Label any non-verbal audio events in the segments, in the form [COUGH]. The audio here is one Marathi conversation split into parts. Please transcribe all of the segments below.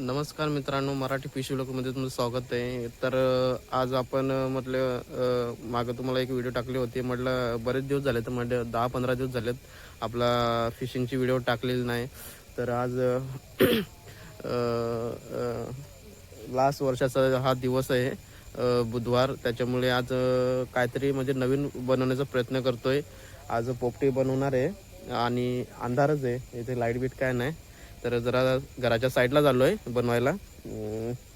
नमस्कार मित्रांनो मराठी पिशवी लोकमध्ये तुमचं स्वागत आहे. तर आज आपण म्हटलं मागं तुम्हाला एक व्हिडिओ टाकले होते. म्हटलं बरेच दिवस झाले तर म्हटलं दहा पंधरा दिवस झालेत आपला फिशिंगची व्हिडिओ टाकलेली नाही. तर आज लास्ट वर्षाचा हा दिवस आहे बुधवार. त्याच्यामुळे आज काहीतरी म्हणजे नवीन बनवण्याचा प्रयत्न करतोय. आज पोपटी बनवणार आहे आणि अंधारच आहे. इथे लाइट बीट काय नाही. तर जरा घराच्या साईडला झालो आहे बनवायला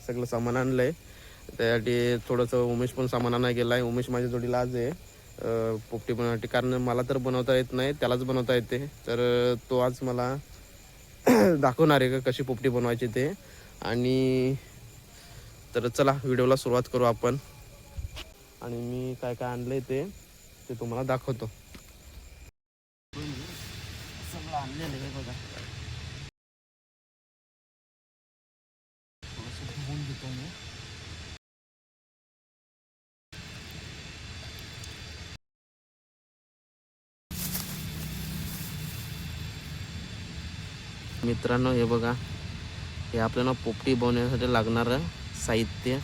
सगळं सामान आणलं आहे त्यासाठी थोडंसं उमेश पण सामान आणायला गेला आहे उमेश माझ्या जोडीला आज आहे. पोपटी बनवण्यासाठी कारण मला तर बनवता येत नाही त्यालाच बनवता येते. तर तो आज मला [CLEARS THROAT] दाखवणार आहे का कशी पोपटी बनवायची ते. आणि तर चला व्हिडिओला सुरुवात करू आपण. आणि मी काय काय आणलं ते ते तुम्हाला दाखवतो सगळं आणलेलं आहे बघा थोडंसं धुवून घेतो मी मित्रांनो हे बघा. हे आपल्याला पोपटी बनवण्यासाठी लागणारं साहित्य.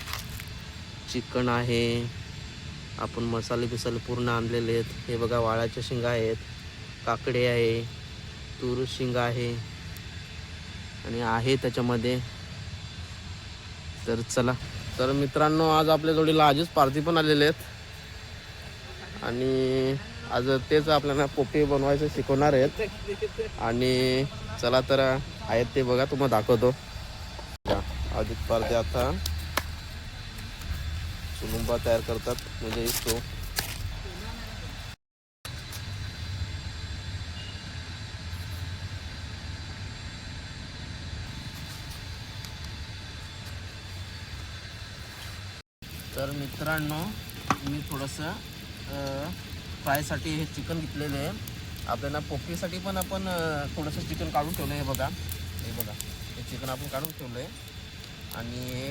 चिकन आहे. आपण मसाले बिसाले पूर्ण आणलेले आहेत. हे बघा वाळाच्या शेंगा आहेत. काकडे आहे. तूर शेंगा आहे. आणि आहे त्याच्यामध्ये. तर चला. तर मित्रांनो आज आपल्या जोडीला आजच पार्टी पण आलेले आहेत. आणि आज तेच आपल्याला पोपटी बनवायचं शिकवणार आहेत. आणि चला तर आहेत ते बघा तुम्हाला दाखवतो. अधिक पारते आता सुलुंबा तयार करतात म्हणजे तो. तर मित्रांनो मी थोडंसं फ्रायसाठी हे चिकन घेतलेलं आहे. आपल्याला पोपटीसाठी पण आपण थोडंसं चिकन काढून ठेवलं आहे बघा. हे बघा हे चिकन आपण काढून ठेवलं आहे. आणि हे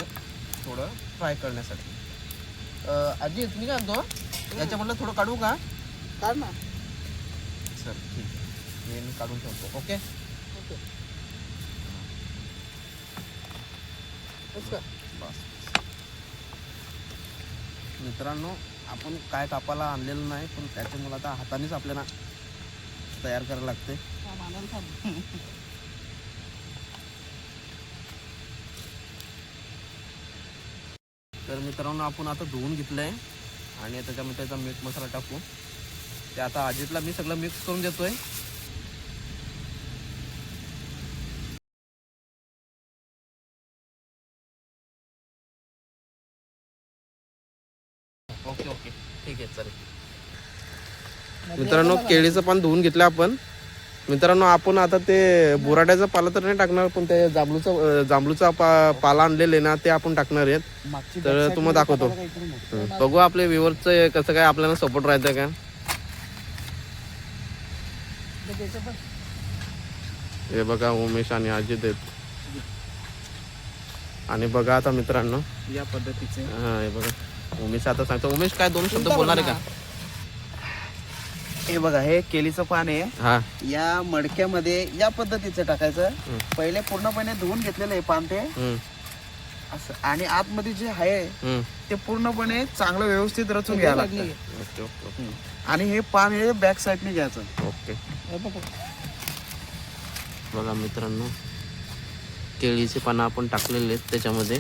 थोडं फ्राय करण्यासाठी. अ, आजी मी काय म्हणतो? याच्यामधलं थोडं काढू का? काढ ना. सर ठीक आहे. हे मी काढून ठेवतो ओके? बस का? बस. मित्रांनो आपण काय कापायला आणलेलं नाही पण त्याच्यामुळे आता हातानेच आपल्याला तयार करायला लागते. तर मित्रांनो आपण आता धुवून घेतलं आहे आणि त्याच्यामध्ये त्याचा मीठ मसाला टाकू. ते आता अजितला मी सगळं मिक्स करून देतोय ओके ओके ठीक आहे चालेल मित्रांनो केळीचं पान धुवून घेतलं आपण. मित्रांनो आपण आता ते बुराड्याचा पाला तर नाही टाकणार पण ते जांभळूचा जांभळूचा पा पाला आणलेले ना ते आपण टाकणार आहेत. तर तुम्हाला दाखवतो. बघू आपले व्ह्युअरचं कसं काय आपल्याला सपोर्ट राहतं का? हे बघा उमेश आणि अजित आहेत आणि बघा आता मित्रांनो. या पद्धतीचे. हा हे बघा. उमेश आता सांगतो. उमेश काय दोन शब्द बोलणार आहे का? हे बघा हे केलीचं पान आहे. हा. या मडक्यामध्ये या पद्धतीचं टाकायचं. पहिले पूर्णपणे धुवून घेतलेलं आहे पान ते. हं, असं. आणि आतमध्ये जे आहे. ते पूर्णपणे चांगलं व्यवस्थित रचून घ्यावं लागतं. Okay okay okay. आणि हे पान हे बॅक साईडने घ्यायचं. ओके. बघा. मित्रांनो केळीचे पानं आपण टाकलेले आहेत त्याच्यामध्ये.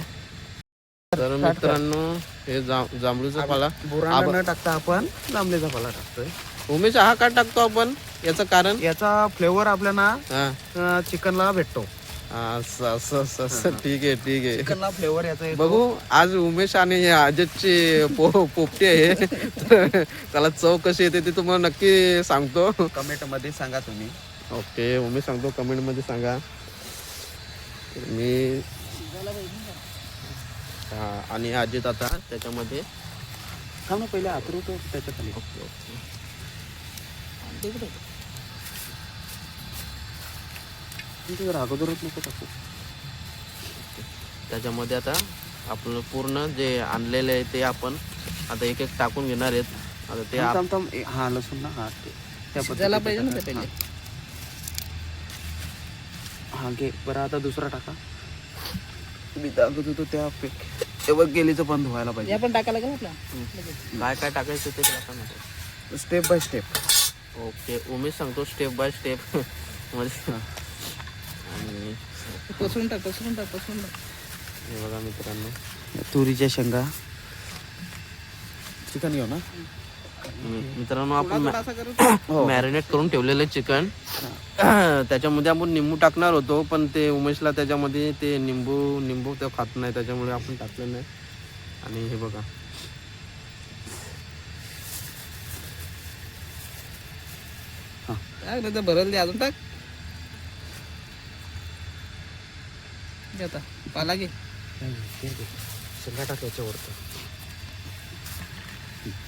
तर मित्रांनो हे जा- जांभळूचा पाला. बुराणा न टाकता आपण जांभळीचा पाला टाकतोय. उमेश हा का टाकतो आपण? याचं कारण? याचा फ्लेवर आपल्याला हा. चिकनला भेटतो. असं असं असं असं. ठीक आहे ठीक आहे. चिकनला फ्लेवर याचा येतो. बघू आज उमेश आणि अजितची पो पोपटी आहे. तर त्याला चव कशी येते ते तुम्हाला नक्की सांगतो. कमेंटमध्ये सांगा तुम्ही. ओके उमेश सांगतो कमेंटमध्ये सांगा. मी हा आणि अजित आता त्याच्यामध्ये. थांब ना पहिले आतरवतो त्याच्याखाली ओके ओके. अगोदरच नको टाकू. त्याच्यामध्ये आता आपण पूर्ण जे आणलेले आहे ते आपण आता एक एक टाकून घेणार आहेत. आता ते आप- थांब थांब. ए, हा लसूण ना हा ते त्या शिजायला पद्धतीचं पाहिजे ना ते टाका. पहिले. हा. हा घे. बरं आता दुसरा टाका. मी दाखवत होतो त्या तेव्हा गेलीचं पण धुवायला पाहिजे. या पण टाकायला लागेल आपला काय काय टाकायचं ते माहिती? Step by step okay Umesh सांगतो स्टेप बाय स्टेपमध्ये आणि पसरून टाक पसरून टाक पसरून टाक. हे बघा मित्रांनो. तुरीच्या शेंगा. चिकन घेऊ ना? मित्रांनो आपण मॅरिनेट [COUGHS] करून ठेवलेलं चिकन. [COUGHS] त्याच्यामध्ये आपण निंबू टाकणार होतो पण ते उमेशला त्याच्यामध्ये ते निंबू निंबू ते खात नाही त्याच्यामुळे आपण टाकलं नाही. आणि हे बघा. टाक नाही तर भरल दे अजून टाक. आता पाला घे. शेंगा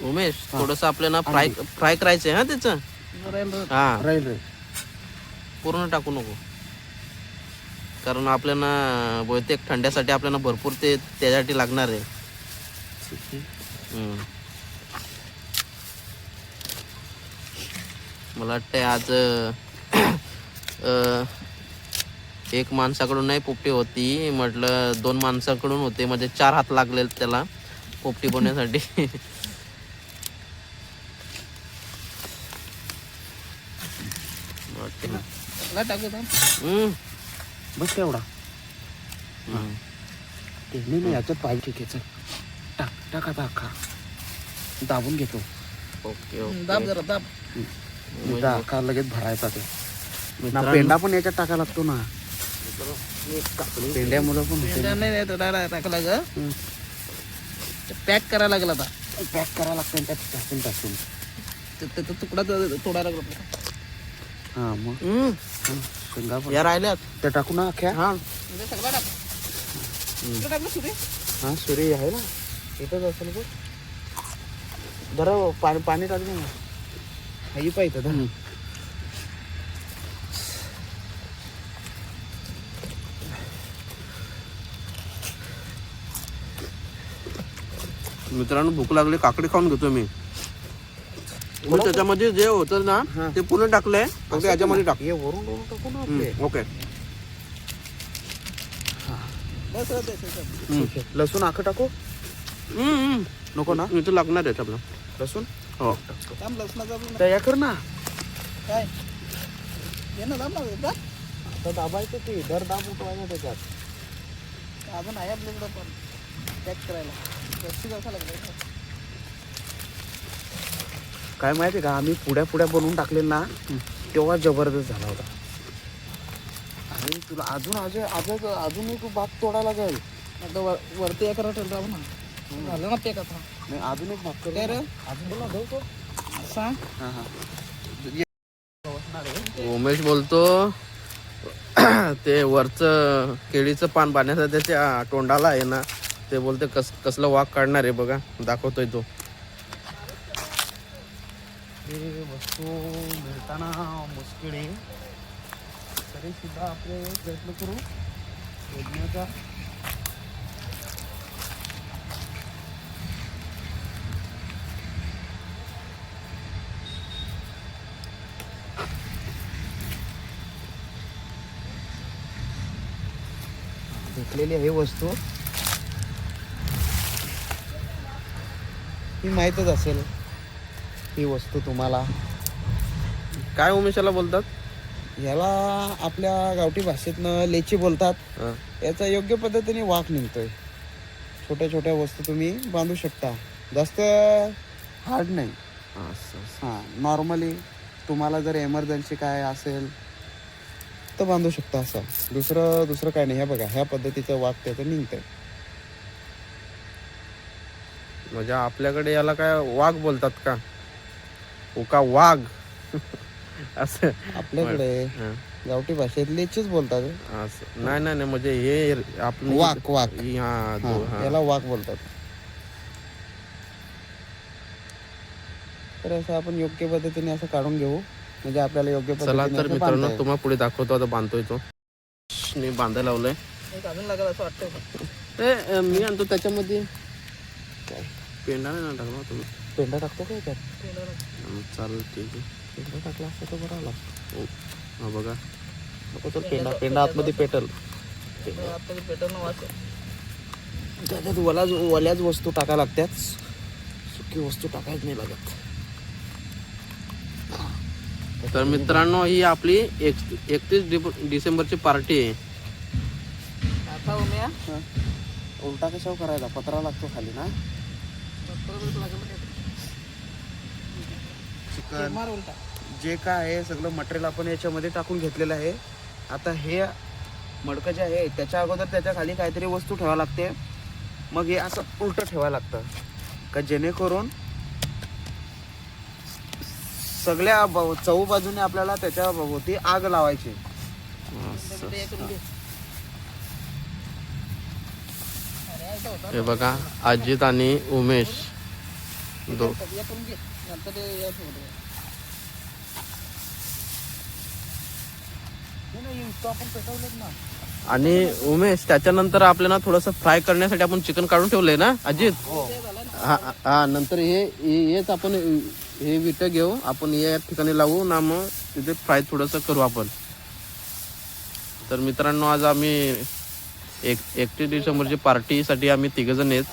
उमेश थोडस आपल्याला फ्राय फ्राय करायचंय हा त्याचं. हा. पूर्ण टाकू नको. कारण आपल्याला बहुतेक थंड्यासाठी आपल्याला भरपूर ते त्यासाठी लागणार आहे. मला वाटतंय आज अं, एक माणसाकडून नाही पोपटी होती. म्हटलं दोन माणसाकडून होते. म्हणजे चार हात लागले त्याला पोपटी बनवण्यासाठी. टाकू. बस केवढा हम्म. ते नाही नाही याच्यात पाहिजे ठीक आहे चल टाक टाक. अख्खा दाबून घेतो. ओके दाब जरा दाब. एकदा अख्खा लगेच भरायचा ते. ना पेंडा पण याच्यात टाकायला लागतो ना. पण नाही नाही थोडा टाकला ग. पॅक करायला लागला आता. पॅक करायला लागतं त्यात टाकून टाकून. ते- ते- ते तुकडा तो- तोडायला लागला. हा मग. हं, शेंगा पण. या राहिल्यात. त्या टाकू ना अख्ख्या हा. म्हणजे सगळा टाक. इकडं टाकलं सुरे. हा सुरी आहे ना. इथंच असेल बघ जरा पाणी पाणी ना धर. मित्रांनो भूक लागली काकडी खाऊन घेतो मी. मग त्याच्यामध्ये जे होतं ना. ते पूर्ण टाकलंय. ओके याच्यामध्ये टाक. हे वरून वरून टाकू ना आपले. ओके. बस. लसूण आखं टाकू? हम्म, हम्म. नको ना? इथं लागणार आहे आपलं. लसूण? हो. थांब लसणाचं आपलं तयार कर ना. काय? ये ना दाब ना एकदा आता दाबायचं ते दर दाब उठवायचं त्याच्यात. अजून आहे आपल्याकडं पण. पॅक करायला. जास्त लागलं काय माहिती का आम्ही पुड्या पुड्या बनवून टाकले ना तेव्हा जबरदस्त झाला होता. अरे तुला अजून अजून अजून अजून एक भाग तोडा लागेल. आता वर वरती एक आपण. ना झालं ना पॅक आता. नाही अजून एक भाग करू काय रे? ना. अजून बोला जाऊ तो सांग. हां हां. उमेश बोलतो [CLEARS THROAT] ते वरचं केळीचं पान पाण्याचं त्याच्या तोंडाला आहे ना ते बोलते कस कसलं वाघ काढणार आहे बघा दाखवतोय तो. वस्तू मिळताना मुश्किल आहे. तरी सुद्धा आपले प्रयत्न करू. शोधण्याचा भेटलेली आहे वस्तू. ही माहीतच असेल ही वस्तू तुम्हाला. काय उमेशाला बोलतात? याला आपल्या गावठी भाषेतनं लेची बोलतात. याचा योग्य पद्धतीने वाक निघतोय. छोट्या छोट्या वस्तू तुम्ही बांधू शकता. जास्त हार्ड नाही. हां नॉर्मली तुम्हाला जर एमर्जन्सी काय असेल तर बांधू शकता असं. दुसरं दुसरं काय नाही. हे बघा ह्या पद्धतीचं वाक त्याचं निघतंय. म्हणजे आपल्याकडे याला काय वाघ बोलतात का? हो का वाघ. [LAUGHS] असं. आपल्याकडे गावठी भाषेत लेचीच बोलतात. असं. नाही नाही म्हणजे हे आपण वाक वाक. याला वाक बोलतात. तर असं आपण योग्य पद्धतीने असं काढून घेऊ. म्हणजे आपल्याला योग्य चला तर मित्रांनो. तुम्हाला पुढे दाखवतो आता बांधतोय तो. मी बांधायला लावलंय. एक अजून लागेल असं वाटतं मी आणतो त्याच्यामध्ये. पेंडा नाही ना टाकला तुम्ही? पेंडा टाकतो का याच्यात? हं, चालेल ठीक आहे. पेंडा टाकला असता तर बरा आला. हो हा बघा. नको तर पेंडा पेंडा आतमध्ये पेटल. आता ते पेटवणं वाच त्याच्यात वलाच वल्याच वस्तू टाका लागतात सुकी वस्तू टाकायच नाही लागत. तर मित्रांनो ही आपली एक एकतीस डिसेंबरची पार्टी आहे. आता उम्या? उलटा कशावर करायचा? पत्रा लागतो खाली ना? चिकन. मार उलटा. जे काय आहे सगळं मटेरियल आपण याच्यामध्ये टाकून घेतलेलं आहे. आता हे मडकं जे आहे त्याच्या अगोदर त्याच्याखाली काहीतरी वस्तू ठेवावं लागते. मग हे असं उलटं ठेवावं लागतं. का जेणेकरून सगळ्या ब- चहू बाजूने आपल्याला त्याच्या भोवती आग लावायची. असं. हे बघा अजित आणि उमेश. दो हे हे आणि उमेश त्याच्यानंतर आपल्याला थोडंसं फ्राय करण्यासाठी आपण चिकन काढून ठेवलंय ना अजित? ना हा हा नंतर हे हे- हेच आपण हे विट घेऊ आपण या ठिकाणी लावू ना मग तिथे फ्राय थोडंसं करू आपण. तर मित्रांनो आज आम्ही एक एकतीस डिसेंबरची पार्टीसाठी आम्ही तिघजण आहेत.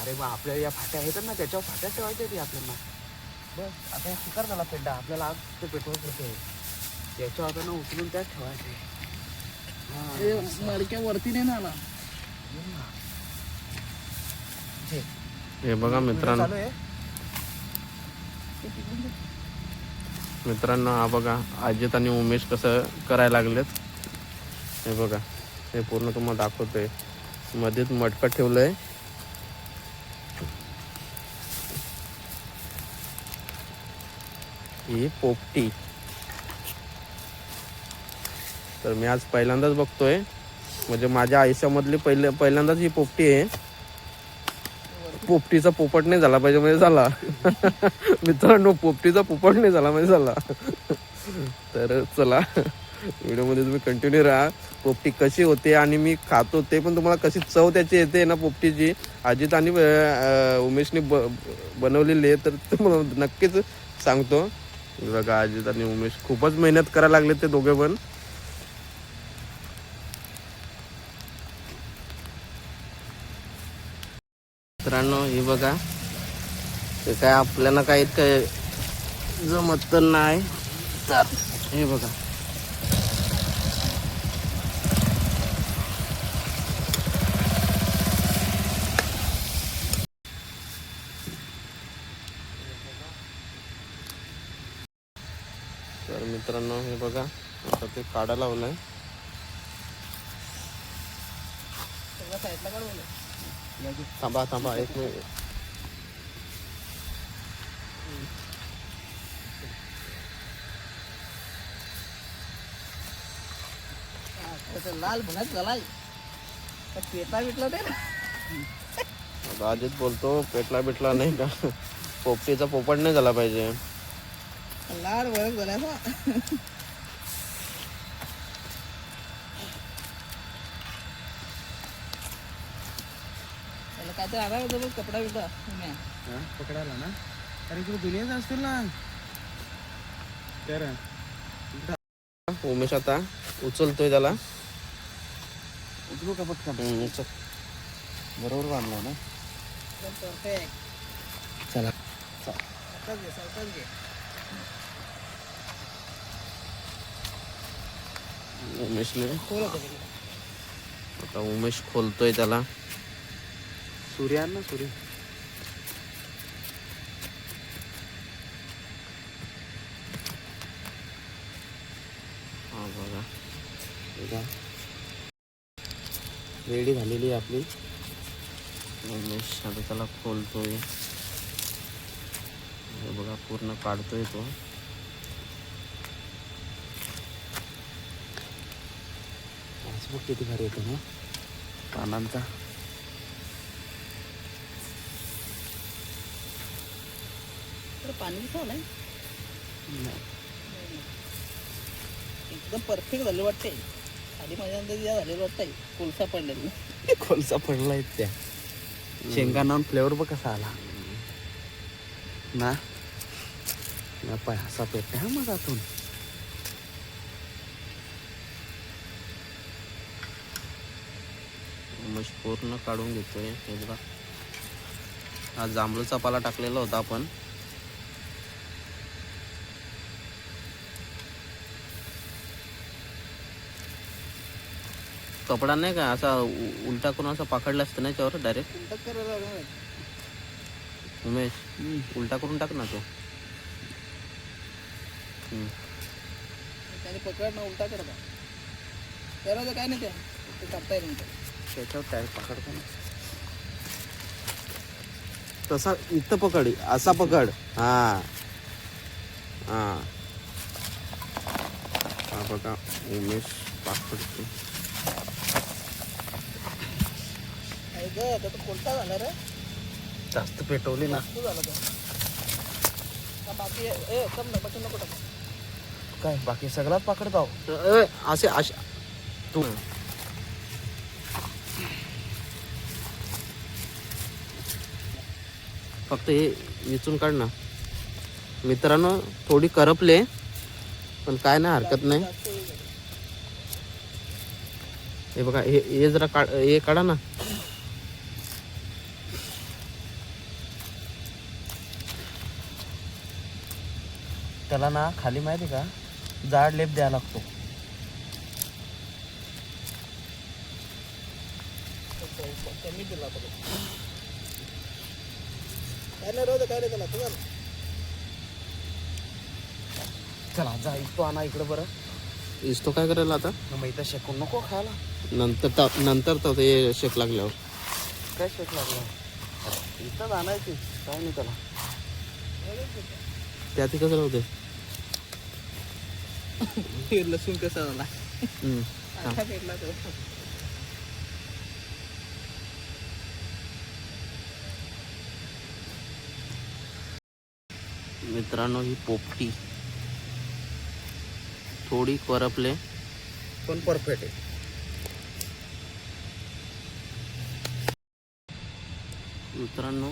अरे बा आपल्या या फाट्या आहेत ना त्याच्यावर फाट्या ठेवायच्या ती आपल्याला. बस आता शिकार झाला पेंडा. आपल्याला आग ते पेट्रोल पडते याच्या हातानं उचलून त्यात ठेवायचे हा. वरती नाही ना. जे. हे बघा मित्रांनो. चालू आहे. मित्रांनो हा बघा अजित आणि उमेश कसं करायला लागलेत. हे बघा हे पूर्ण तुम्हाला दाखवतोय. मध्येच मटकं ठेवलंय. ही पोपटी. तर मी आज पहिल्यांदाच बघतोय. म्हणजे माझ्या आयुष्यामधली पहिले पहिल्यांदाच ही पोपटी आहे. पोपटीचा पोपट नाही झाला पाहिजे म्हणजे झाला. मित्रांनो पोपटीचा पोपट नाही झाला म्हणजे झाला. तर चला व्हिडिओमध्ये तुम्ही कंटिन्यू राहा. पोपटी कशी होते आणि मी खातो ते पण तुम्हाला कशी चव त्याची येते ना पोपटीची. अजित आणि उमेशने ब बनवलेली आहे तर तुम्हाला नक्कीच सांगतो. बघा अजित आणि उमेश खूपच मेहनत करायला लागले ते दोघे पण मित्रांनो हे बघा. ते काय आपल्याला काय इतकं जमत तर नाही. तर हे बघा. तर मित्रांनो हे बघा. आता ते काढायला लावलंय. साईडला थांबा थांबा एक मिनिट. लाल झालाय. तर बिटला ते ना. अजित बोलतो पेटला बिटला नाही का? पोपटीचा पोपट नाही झाला पाहिजे. लाल झालाय काय तर आला कपडा बिपडा. हा, पकडायला ना? अरे इकडे दुनियाच असतील ना. तर उमेश आता उचलतोय त्याला. उचलू का पटकन? उचल. बरोबर बांधलो ना. चला. सावकाश घे उमेशने. आता उमेश खोलतोय त्याला. सूर्य ना सूर्य. हा बघा. बघा. रेडी झालेली आहे आपली. आता त्याला खोलतोय. हे बघा पूर्ण काढतोय तो. पासबुक किती भारी येतो ना. पानांचा. पाणी झालं एकदम परफेक्ट झालं वाटतंय. आधी माझ्या अंदाज या झालेलं वाटतंय कोलसा पडलेला. [LAUGHS] कोलसा पडलाय त्या. शेंगा नावून फ्लेवर बघ कसा आला. ना? पाय असा पेट हा मग आतून. मग पूर्ण काढून घेतोय हे बघा. हा जांभळूचा पाला टाकलेला होता आपण. कपडा नाही का? असा उ- उलटा करून असा पकडला असतं ना याच्यावर डायरेक्ट उलटा करायला लागणार. उमेश उलटा करून टाक ना तो. हम्म. त्याने पकडणं उलटा करता काय नाही ते. ते करता येईल नंतर. त्याच्यावर टायर पकडतो ना तसा इथं पकड असा पकड. हा. हा. हा बघा उमेश पाकडतो कोणता झाला रे? जास्त पेटवली ना. तू झाला तो. का बाकी ए कम ना बाकी नको टाकू. काय बाकी सगळाच पकडतो ए, असे असे. तू. फक्त हे विचून काढ ना. मित्रांनो थोडी करपले पण काय नाही हरकत नाही. हे बघा हे हे जरा काढ हे काढा ना. त्याला ना खाली माहिती का? जाड लेप द्यावा लागतो. होता तो. तू चला जा तो आणा इकडे बरं. इस्तो काय करायला आता? मग इथं शेकून नको खायला. नंतर ता- नंतर तर ते शेक लागल्यावर. काय शेक लागला? इथंच आणायची. काय नाही त्याला. त्या ती कसं राहते हे [LAUGHS] लसूण कसा झाला? हम्म. आता भेटला तो. मित्रांनो ही पोपटी. थोडी करपले. पण परफेक्ट आहे. मित्रांनो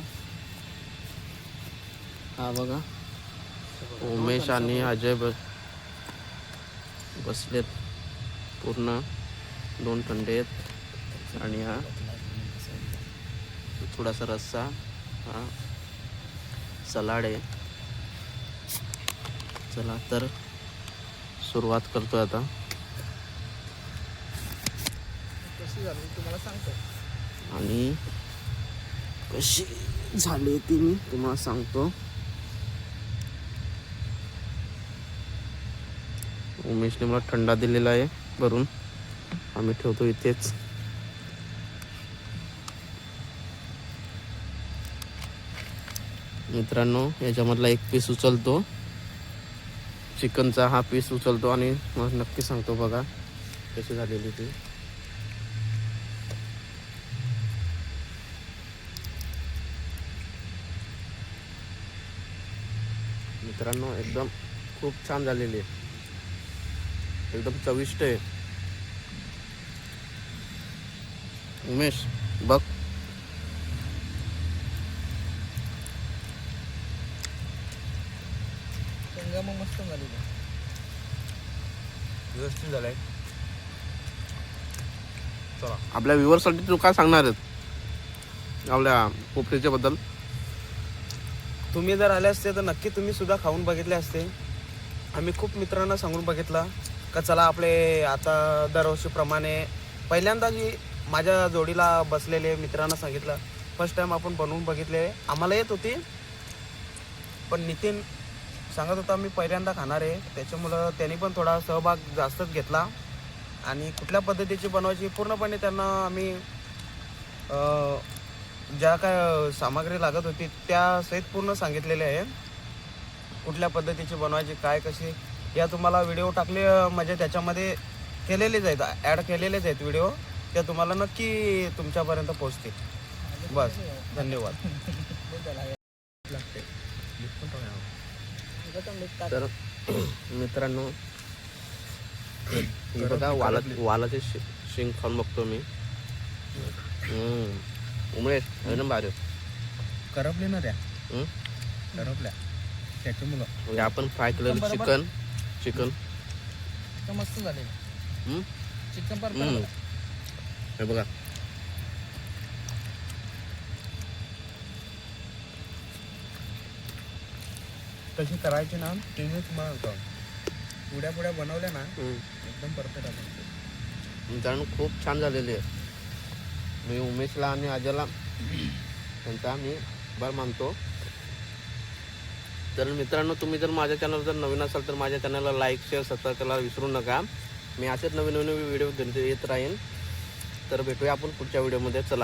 हा बघा. उमेश आणि अजय बसलेत. पूर्ण दोन थंडे आहेत. आणि हा थोडासा रस्सा हा सलाड आहे. चला तर सुरुवात करतोय आता. कशी झाली? तुम्हाला सांगतो. आणि कशी झाली ती मी तुम्हाला सांगतो. उमेशने मला थंडा दिलेला आहे भरून. आम्ही ठेवतो इथेच. मित्रांनो याच्यामधला एक पीस उचलतो. चिकनचा हा पीस उचलतो आणि मग नक्की सांगतो बघा कशी झालेली ती. मित्रांनो एकदम खूप छान झालेली आहे. एकदम चविष्ट आहे. उमेश बघ. मग मस्त झाली व्यवस्थित झालंय. चला. आपल्या व्ह्युअरसाठी तू काय सांगणार आहेत आपल्या पोपटीच्या बद्दल. तुम्ही जर आले असते तर नक्की तुम्ही सुद्धा खाऊन बघितले असते. आम्ही खूप मित्रांना सांगून बघितला. का चला आपले आता दरवर्षीप्रमाणे पहिल्यांदा जी माझ्या जोडीला बसलेले मित्रांना सांगितलं फर्स्ट टाइम आपण बनवून बघितले. आम्हाला येत होती. पण नितीन सांगत होता मी पहिल्यांदा खाणार आहे. त्याच्यामुळं त्यांनी पण थोडा सहभाग जास्तच घेतला. आणि कुठल्या पद्धतीची बनवायची पूर्णपणे त्यांना आम्ही ज्या काय सामग्री लागत होती त्या सहित पूर्ण सांगितलेले आहे. कुठल्या पद्धतीची बनवायची काय कशी या तुम्हाला व्हिडिओ टाकले म्हणजे त्याच्यामध्ये केलेलेच आहेत ॲड केलेलेच आहेत व्हिडिओ त्या तुम्हाला नक्की तुमच्यापर्यंत पोहोचतील. बस धन्यवाद. तर मित्रांनो बघा वाला वालाचे शे- शेंग खाऊन बघतो मी. एकदम भारी करपले ना त्या. हम्म? करपल्या. त्याच्यामुळं. म्हणजे आपण फ्राय केलेलं चिकन. चिकन? मस्त झाले. चिकन पण हे बघा. कशी करायची ना ते मी तुम्हाला सांगतो. पुड्या पुड्या बनवल्या ना एकदम परफेक्ट आपण कारण खूप छान झालेली आहे. मी उमेशला आणि आजाला त्यांचा मी बर मानतो. तर मित्रांनो तुम्ही जर माझ्या चॅनल जर नवीन असाल तर माझ्या चॅनलला लाईक शेअर सबस्क्राईब करायला विसरू नका. मी असेच नवीन नवीन व्हिडिओ घेत येत राहीन. तर भेटूया आपण पुढच्या व्हिडिओमध्ये चला.